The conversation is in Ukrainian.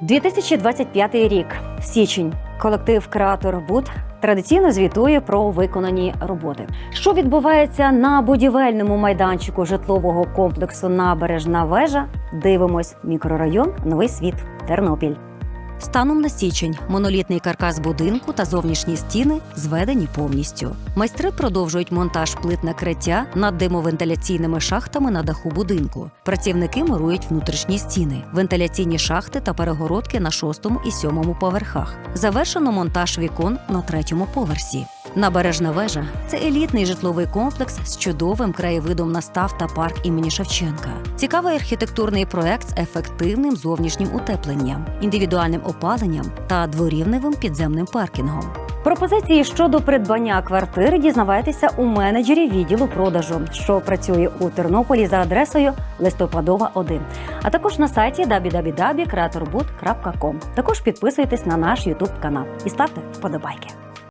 2025 рік, січень. Колектив Креатор Буд традиційно звітує про виконані роботи. Що відбувається на будівельному майданчику житлового комплексу Набережна вежа? Дивимось. Мікрорайон Новий світ, Тернопіль. Станом на січень монолітний каркас будинку та зовнішні стіни зведені повністю. Майстри продовжують монтаж плит накриття над димовентиляційними шахтами на даху будинку. Працівники мурують внутрішні стіни, вентиляційні шахти та перегородки на шостому і сьомому поверхах. Завершено монтаж вікон на третьому поверсі. Набережна вежа це елітний житловий комплекс з чудовим краєвидом на став та парк імені Шевченка. Цікавий архітектурний проект з ефективним зовнішнім утепленням, індивідуальним опаленням та дворівневим підземним паркінгом. Пропозиції щодо придбання квартири дізнавайтеся у менеджері відділу продажу, що працює у Тернополі за адресою листопадова 1, а також на сайті www.creatorbud.com. Також підписуйтесь на наш YouTube канал і ставте вподобайки.